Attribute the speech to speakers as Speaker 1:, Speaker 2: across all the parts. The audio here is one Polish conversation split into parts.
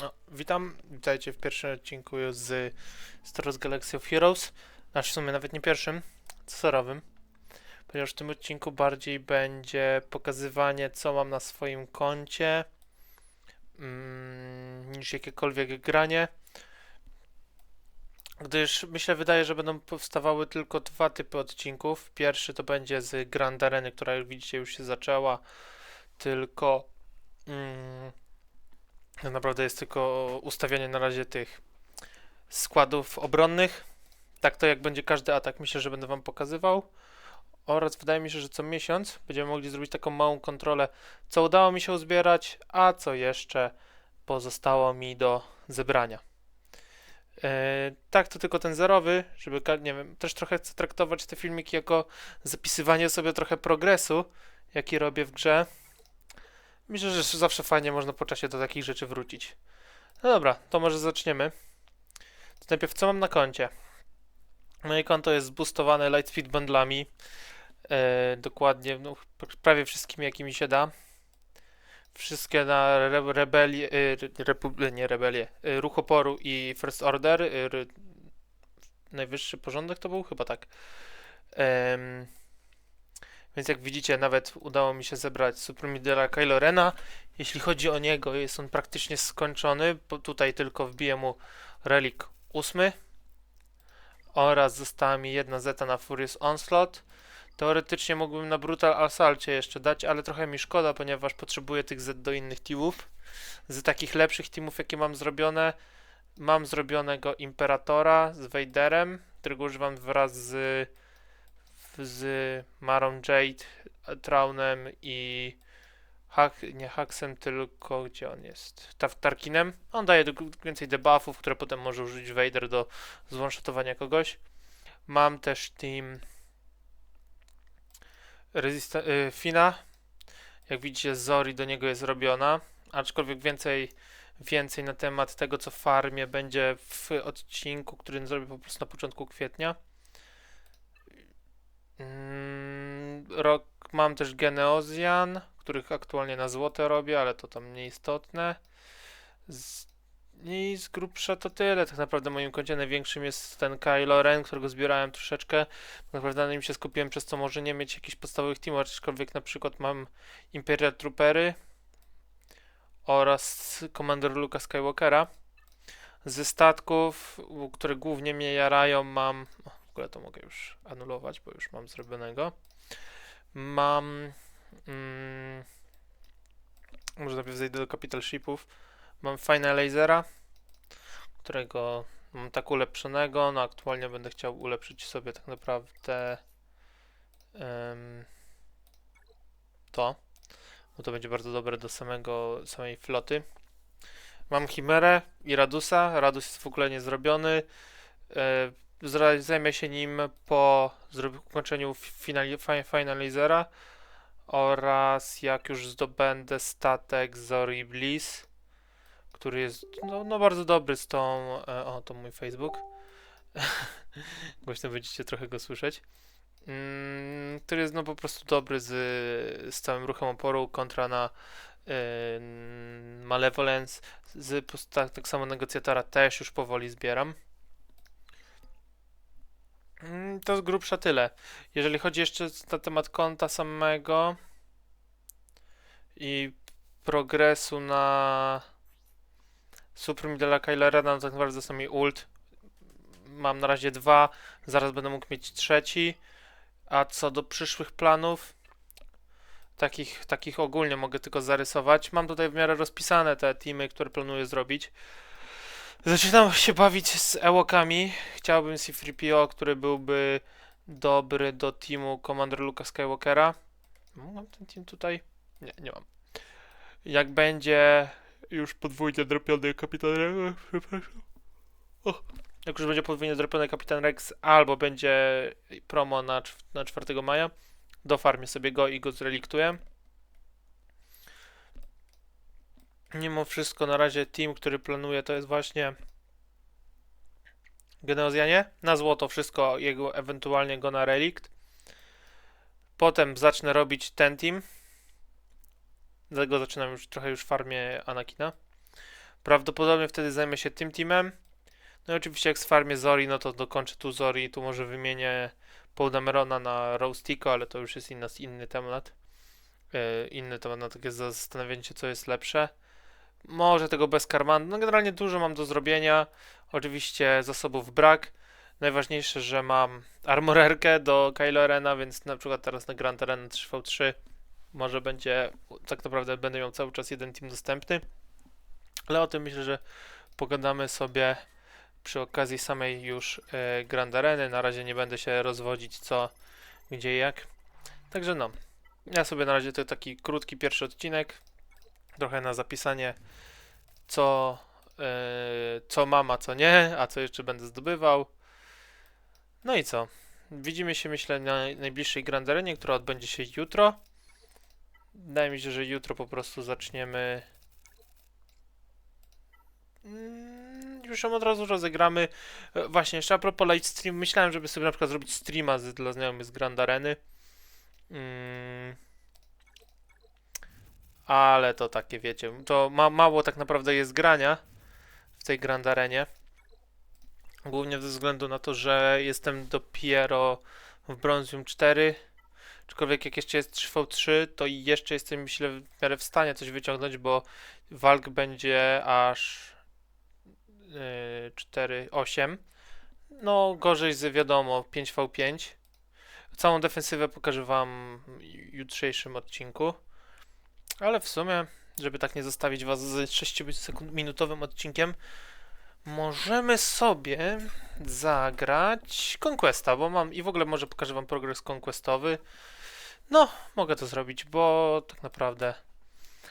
Speaker 1: No, witam, witajcie w pierwszym odcinku z Star Wars Galaxy of Heroes. Znaczy w sumie nawet nie pierwszym, serowym. Ponieważ w tym odcinku bardziej będzie pokazywanie, co mam na swoim koncie, mm, niż jakiekolwiek granie. Gdyż myślę, wydaje, że będą powstawały tylko dwa typy odcinków. Pierwszy to będzie z Grand Areny, która jak widzicie już się zaczęła, tylko... Mm, naprawdę jest tylko ustawianie na razie tych składów obronnych. Tak to jak będzie każdy atak, myślę, że będę Wam pokazywał. Oraz wydaje mi się, że co miesiąc będziemy mogli zrobić taką małą kontrolę, co udało mi się uzbierać, a co jeszcze pozostało mi do zebrania. Eee, tak, to tylko ten zerowy, żeby, nie wiem, też trochę chcę traktować te filmiki jako zapisywanie sobie trochę progresu, jaki robię w grze. Myślę, że zawsze fajnie można po czasie do takich rzeczy wrócić. No dobra, to może zaczniemy. To najpierw co mam na koncie? Moje konto jest zboostowane Lightspeed bundlami. E, dokładnie, no, prawie wszystkimi jakimi się da. Wszystkie na re rebelię, e, nie rebelię, e, ruch oporu i First Order. najwyższy porządek to był? Chyba tak. Em, więc jak widzicie, nawet udało mi się zebrać Supremidera Kylo Rena. Jeśli chodzi o niego, jest on praktycznie skończony, tutaj tylko wbiję mu relik 8 oraz została mi jedna zeta na Furious Onslaught. Teoretycznie mógłbym na Brutal Assaulcie jeszcze dać, ale trochę mi szkoda, ponieważ potrzebuję tych Z do innych teamów. Z takich lepszych teamów, jakie mam zrobione, mam zrobionego Imperatora z Vaderem, którego używam wraz z z Marą Jade, Traunem i Hak, nie Haksem, tylko gdzie on jest? Ta- Tarkinem. On daje więcej debuffów, które potem może użyć Vader do zwanshotowania kogoś. Mam też team Resista- y, Fina. Jak widzicie, Zori do niego jest robiona. Aczkolwiek więcej, więcej na temat tego, co farmie, będzie w odcinku, który zrobię po prostu na początku kwietnia. Mm, rok mam też Geneosian, których aktualnie na złote robię, ale to tam nieistotne. Z, I z grubsza to tyle. Tak naprawdę moim koncie największym jest ten Kylo Ren, którego zbierałem troszeczkę. Tak naprawdę na nim się skupiłem, przez co może nie mieć jakichś podstawowych teamów, aczkolwiek na przykład mam Imperial Troopery oraz Commander Luka Skywalkera. Ze statków, które głównie mnie jarają, mam w ogóle to mogę już anulować, bo już mam zrobionego. Mam. Mm, może najpierw zejdę do Capital Shipów. Mam Fine Lasera, którego mam tak ulepszonego. No, aktualnie będę chciał ulepszyć sobie tak naprawdę em, to, bo to będzie bardzo dobre do samego, samej floty. Mam Chimerę i Radusa. Radus jest w ogóle niezrobiony. E, zajmę się nim po ukończeniu finali- fi- finalizera oraz jak już zdobędę statek Zori Bliss, który jest no, no bardzo dobry z tą... E, o, to mój Facebook. Głośno będziecie trochę go słyszeć. Mm, który jest no po prostu dobry z, z całym ruchem oporu kontra na e, Malevolence. Z, tak, tak samo negocjatora też już powoli zbieram. Mm, To z grubsza tyle. Jeżeli chodzi jeszcze na temat konta samego i progresu na Supreme Dela Kylera, no tak naprawdę mi ult. Mam na razie dwa, zaraz będę mógł mieć trzeci. A co do przyszłych planów, takich, takich ogólnie mogę tylko zarysować. Mam tutaj w miarę rozpisane te teamy, które planuję zrobić. Zaczynam się bawić z Ewokami. Chciałbym C-3PO, który byłby dobry do teamu Commander Luka Skywalkera. Mam ten team tutaj? Nie, nie mam. Jak będzie już podwójnie dropiony Kapitan Rex, przepraszam. Jak już będzie podwójnie dropiony Kapitan Rex, albo będzie promo na, na 4 maja, dofarmię sobie go i go zreliktuję. Mimo wszystko, na razie team, który planuję, to jest właśnie Geneozjanie. Na złoto wszystko, jego ewentualnie go na relikt. Potem zacznę robić ten team. Dlatego zaczynam już trochę już farmię Anakina. Prawdopodobnie wtedy zajmę się tym teamem. No i oczywiście jak sfarmię Zori, no to dokończę tu Zori tu może wymienię Poldamerona na Roastico, ale to już jest inna, inny temat. Yy, inny temat na takie zastanowienie się, co jest lepsze. Może tego bez Karman. No generalnie dużo mam do zrobienia. Oczywiście zasobów brak. Najważniejsze, że mam armorerkę do Kylo Rena, więc na przykład teraz na Grand Arena 3v3 może będzie, tak naprawdę będę miał cały czas jeden team dostępny. Ale o tym myślę, że pogadamy sobie przy okazji samej już e, Grand Areny. Na razie nie będę się rozwodzić co, gdzie i jak. Także no, ja sobie na razie to taki krótki pierwszy odcinek, trochę na zapisanie co, e, co mam, a co nie, a co jeszcze będę zdobywał. No i co? Widzimy się myślę na najbliższej Grand Arenie, która odbędzie się jutro. Wydaje mi się, że jutro po prostu zaczniemy. Mm, Już ją od razu rozegramy. E, Właśnie, jeszcze a propos live stream, myślałem, żeby sobie na przykład zrobić streama z, dla znajomych z Grand Areny. Mm. Ale to takie, wiecie, to ma, mało tak naprawdę jest grania w tej Grand Arenie. Głównie ze względu na to, że jestem dopiero w Bronzium 4. Aczkolwiek jak jeszcze jest 3v3, to jeszcze jestem myślę w miarę w stanie coś wyciągnąć, bo walk będzie aż yy, 4-8. No gorzej z wiadomo 5v5. Całą defensywę pokażę wam w jutrzejszym odcinku. Ale w sumie, żeby tak nie zostawić was z 6-minutowym odcinkiem, możemy sobie zagrać Conquesta, bo mam i w ogóle może pokażę wam progres conquestowy. No, mogę to zrobić, bo tak naprawdę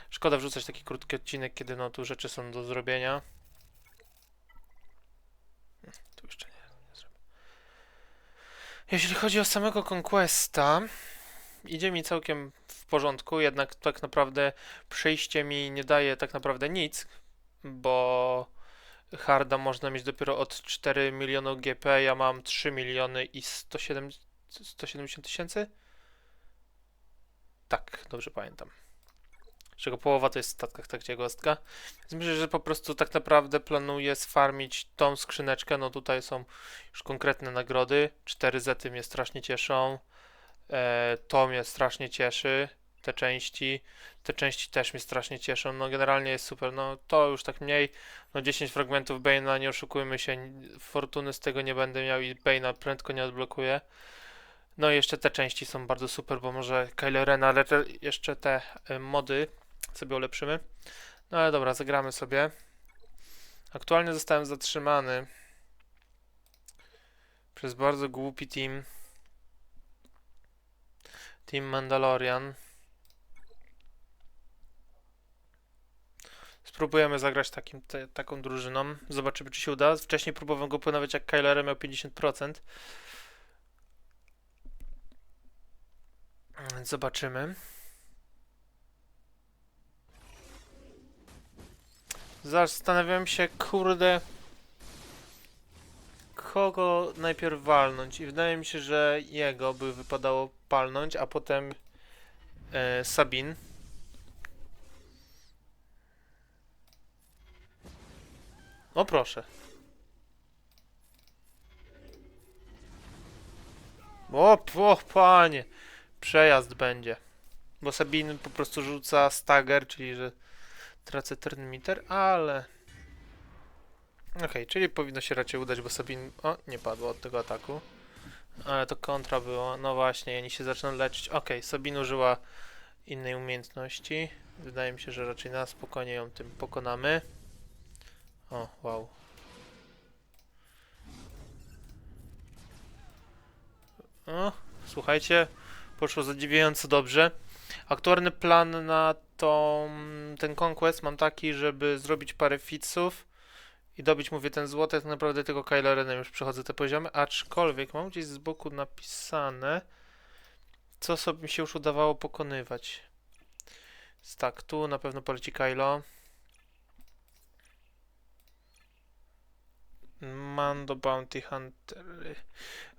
Speaker 1: szkoda wrzucać taki krótki odcinek, kiedy no tu rzeczy są do zrobienia. Tu jeszcze nie, nie zrobię. Jeśli chodzi o samego Conquesta, idzie mi całkiem porządku, jednak tak naprawdę przejście mi nie daje tak naprawdę nic, bo harda można mieć dopiero od 4 milionów GP, ja mam 3 miliony i 107, 170 tysięcy? Tak, dobrze pamiętam. Czego połowa to jest w statkach tak ciekawostka. Więc myślę, że po prostu tak naprawdę planuję sfarmić tą skrzyneczkę. No tutaj są już konkretne nagrody. 4 zety mnie strasznie cieszą. E, to mnie strasznie cieszy. Te części. Te części też mnie strasznie cieszą. No generalnie jest super. No to już tak mniej. No 10 fragmentów Bane'a, nie oszukujmy się. Fortuny z tego nie będę miał i Bane'a prędko nie odblokuję. No i jeszcze te części są bardzo super, bo może Kylo Ren, ale jeszcze te e, mody sobie ulepszymy. No ale dobra, zagramy sobie. Aktualnie zostałem zatrzymany przez bardzo głupi team. Team Mandalorian. Spróbujemy zagrać takim, te, taką drużyną. Zobaczymy, czy się uda. Wcześniej próbowałem go ponawiać, jak Kylo Ren miał 50%. Więc zobaczymy. Zastanawiam się, kurde, kogo najpierw walnąć i wydaje mi się, że jego by wypadało palnąć, a potem e, Sabin. O proszę. O, o panie. Przejazd będzie. Bo Sabin po prostu rzuca stagger, czyli że tracę turn meter, ale... Okej, czyli powinno się raczej udać, bo Sabin... O, nie padło od tego ataku. Ale to kontra było. No właśnie, oni się zaczną leczyć. Okej, Sabin użyła innej umiejętności. Wydaje mi się, że raczej na spokojnie ją tym pokonamy. O, wow. O, słuchajcie, poszło zadziwiająco dobrze. Aktualny plan na tą, ten conquest mam taki, żeby zrobić parę fitsów i dobić, mówię, ten złoty, tak naprawdę tylko Kylo Renem już przechodzę te poziomy, aczkolwiek mam gdzieś z boku napisane, co sobie mi się już udawało pokonywać. Tak, tu na pewno poleci Kylo. Mando Bounty Hunter.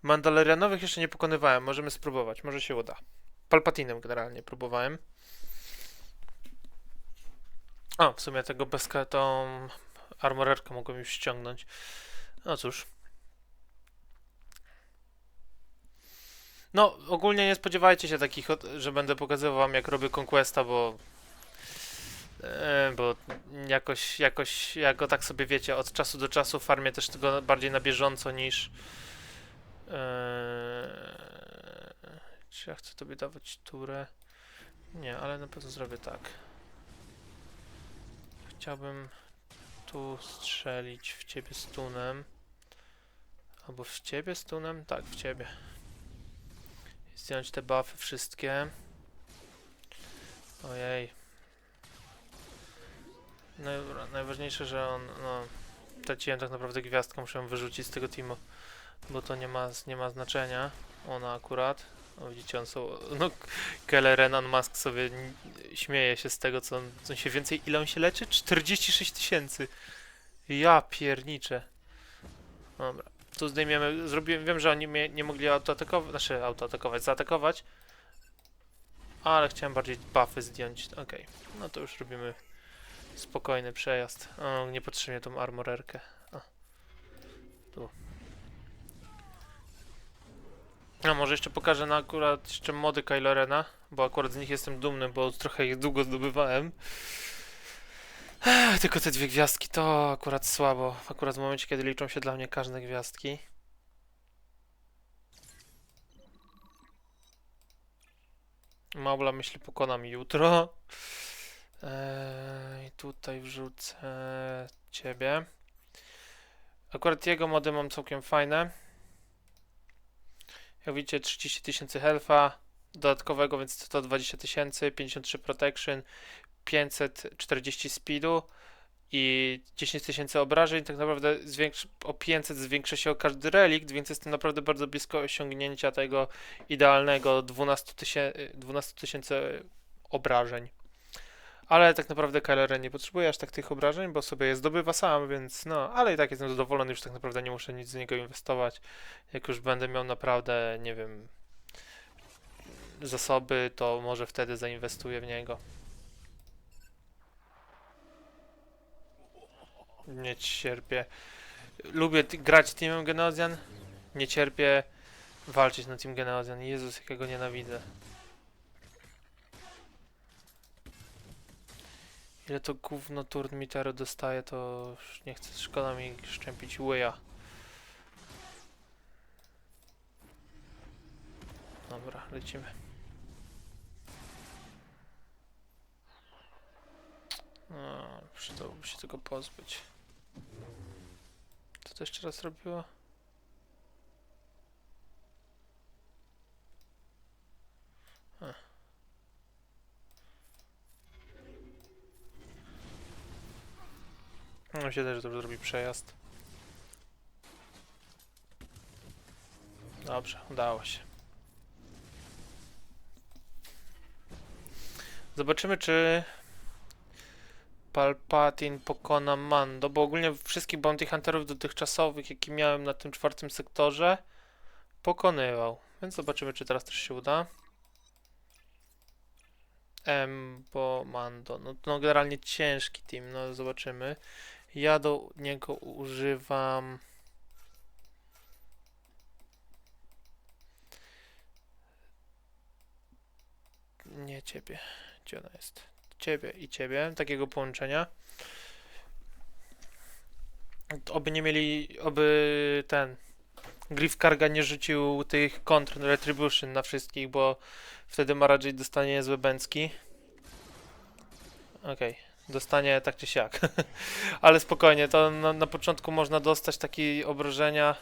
Speaker 1: Mandalorianowych jeszcze nie pokonywałem, możemy spróbować, może się uda. Palpatinem generalnie próbowałem. A, w sumie tego bezka, tą armorerkę mogłem już ściągnąć. No cóż. No, ogólnie nie spodziewajcie się takich, że będę pokazywał wam jak robię Conquesta, bo... E, bo jakoś, jakoś, ja go tak sobie wiecie, od czasu do czasu farmię też tego bardziej na bieżąco niż... E, czy ja chcę tobie dawać turę? Nie, ale na pewno zrobię tak. Chciałbym tu strzelić w ciebie stunem. Albo w ciebie stunem? Tak, w ciebie. Zdjąć te buffy wszystkie. Ojej. Najważniejsze, że on, no, traciłem tak naprawdę gwiazdkę, muszę ją wyrzucić z tego teamu, bo to nie ma, nie ma znaczenia. Ona akurat, o widzicie, on są, no, Keller Renan Musk sobie śmieje się z tego, co on, co on się więcej, ile on się leczy? 46 tysięcy. Ja pierniczę. Dobra, tu zdejmiemy, zrobiłem, wiem, że oni mnie nie mogli autoatakować, znaczy autoatakować, zaatakować, ale chciałem bardziej buffy zdjąć, okej, no to już robimy spokojny przejazd. O, niepotrzebnie tą armorerkę. O. Tu. A może jeszcze pokażę na akurat jeszcze mody Kylo Rena, bo akurat z nich jestem dumny, bo trochę ich długo zdobywałem. Ech, tylko te dwie gwiazdki to akurat słabo. Akurat w momencie, kiedy liczą się dla mnie każde gwiazdki. Maula myśli pokonam jutro. Eee, I tutaj wrzucę ciebie. Akurat jego mody mam całkiem fajne. Jak widzicie 30 tysięcy health'a dodatkowego, więc 120 tysięcy, 53 protection, 540 speedu i 10 tysięcy obrażeń. Tak naprawdę o 500 zwiększa się o każdy relikt, więc jestem naprawdę bardzo blisko osiągnięcia tego idealnego 12 tysięcy 12 tysięcy obrażeń. Ale tak naprawdę KLR nie potrzebuje aż tak tych obrażeń, bo sobie je zdobywa sam, więc no, ale i tak jestem zadowolony, już tak naprawdę nie muszę nic z niego inwestować. Jak już będę miał naprawdę, nie wiem, zasoby, to może wtedy zainwestuję w niego. Nie cierpię. Lubię grać Teamem Genozjan. Nie cierpię walczyć na Team Genozjan. Jezus, jakiego nienawidzę. Ile to gówno turn miteru dostaje, to już nie chcę, szkoda mi szczępić łyja. Dobra, lecimy. No, przydałoby się tego pozbyć. Co to jeszcze raz robiło? No się też dobrze zrobi przejazd. Dobrze, udało się. Zobaczymy, czy Palpatine pokona Mando, bo ogólnie wszystkich Bounty Hunterów dotychczasowych, jakie miałem na tym czwartym sektorze, pokonywał. Więc zobaczymy, czy teraz też się uda. Embo Mando. No, no generalnie ciężki team, no zobaczymy. Ja do niego używam. Nie ciebie. Gdzie ona jest? Ciebie i ciebie. Takiego połączenia. Oby nie mieli. Oby ten. Griff Karga nie rzucił tych kontr Retribution na wszystkich, bo wtedy Marajay dostanie niezłe bęcki. Okej dostanie tak czy siak. Ale spokojnie, to na, na początku można dostać takie obrażenia.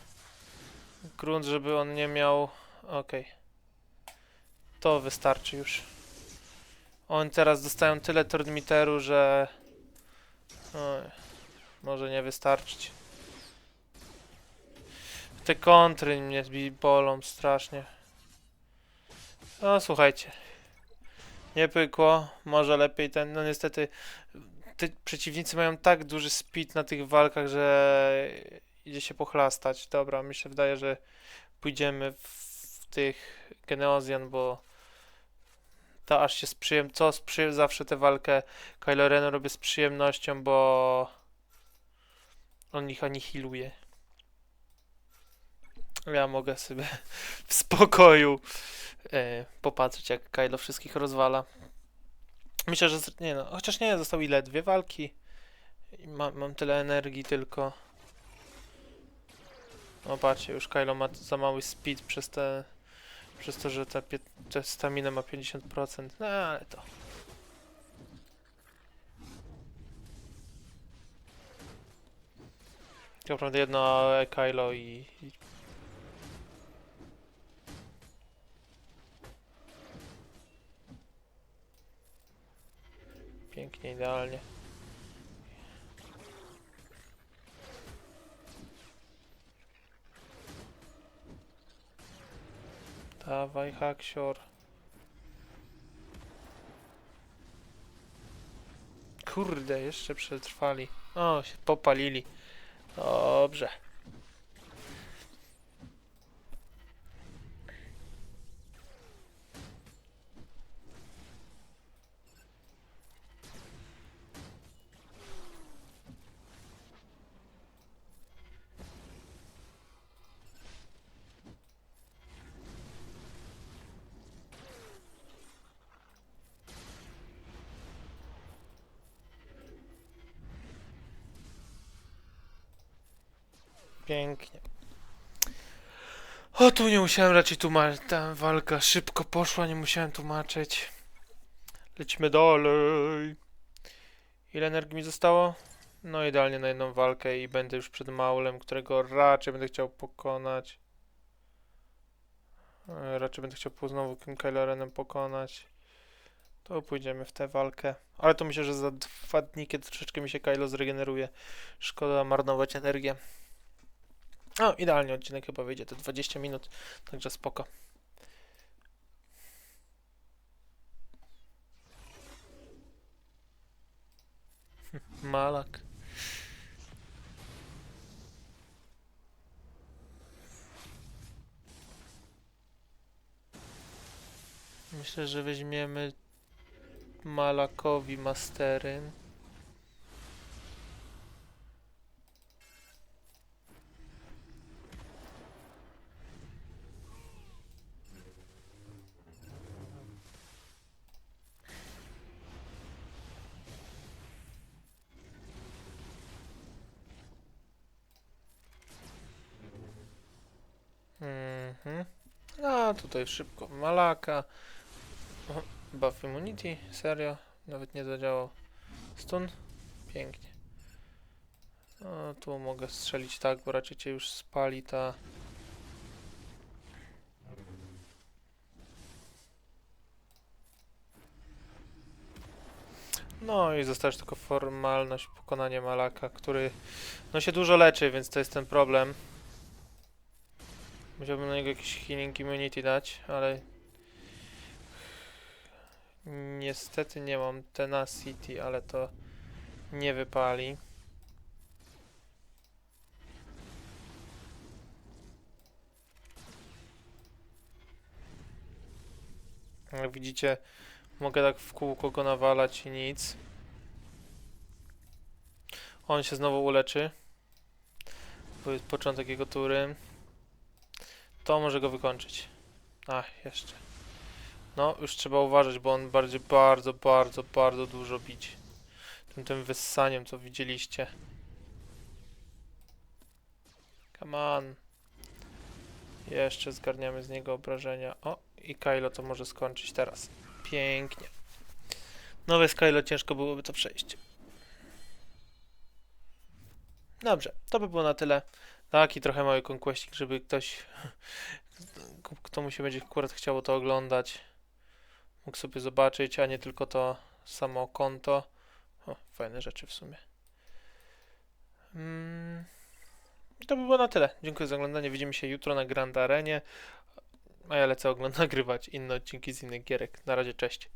Speaker 1: Grunt, żeby on nie miał. Okej. To wystarczy już. Oni teraz dostają tyle tornmiteru, że. Oj, może nie wystarczyć. Te kontry mnie bolą strasznie. No słuchajcie. Nie pykło, może lepiej ten, no niestety te przeciwnicy mają tak duży speed na tych walkach, że idzie się pochlastać. Dobra, mi się wydaje, że pójdziemy w, tych Geneozjan, bo To aż się z przyjem... Co z. Zawsze tę walkę Kylo Ren robię z przyjemnością, bo... On ich anihiluje. Ja mogę sobie w spokoju e, popatrzeć, jak Kylo wszystkich rozwala. Myślę, że... Nie no, chociaż nie, zostały ile? Dwie walki? Ma, mam tyle energii tylko. No patrzcie, już Kylo ma za mały speed przez te... Przez to, że ta, stamina ma 50%. No ale to... Tak naprawdę jedno AOE Kylo i... i... Pięknie, idealnie. Dawaj, haksior. Kurde, jeszcze przetrwali. O, się popalili. Dobrze. Pięknie. O, tu nie musiałem raczej tłumaczyć. Ta walka szybko poszła, nie musiałem tłumaczyć. Lecimy dalej. Ile energii mi zostało? No idealnie na jedną walkę i będę już przed Maulem, którego raczej będę chciał pokonać. E, Raczej będę chciał znowu tym Kylo Renem pokonać. To pójdziemy w tę walkę. Ale to myślę, że za dwa dni, kiedy troszeczkę mi się Kylo zregeneruje. Szkoda marnować energię. O, idealnie odcinek chyba wyjdzie, to 20 minut, także spoko. Malak. Myślę, że weźmiemy Malakowi Mastery. A tutaj szybko Malaka. O, buff immunity, serio? Nawet nie zadziałał. Stun? Pięknie. O, tu mogę strzelić tak, bo raczej cię już spali ta... No i została już tylko formalność pokonania Malaka, który no się dużo leczy, więc to jest ten problem. Musiałbym na niego jakiś healing immunity dać, ale niestety nie mam tenacity, ale to nie wypali. Jak widzicie, mogę tak w kółko go nawalać i nic. On się znowu uleczy. To jest początek jego tury. To może go wykończyć. Ach, jeszcze. No, już trzeba uważać, bo on bardziej bardzo, bardzo, bardzo dużo bić. Tym, tym wyssaniem, co widzieliście. Come on. Jeszcze zgarniamy z niego obrażenia. O, i Kylo to może skończyć teraz. Pięknie. No bez Kylo ciężko byłoby to przejść. Dobrze, to by było na tyle. Taki trochę mały konkwestik, żeby ktoś, kto mu się będzie akurat chciało to oglądać, mógł sobie zobaczyć, a nie tylko to samo konto. O, fajne rzeczy w sumie. Mm, to by było na tyle. Dziękuję za oglądanie. Widzimy się jutro na Grand Arenie. A ja lecę oglądać, nagrywać inne odcinki z innych gierek. Na razie, cześć.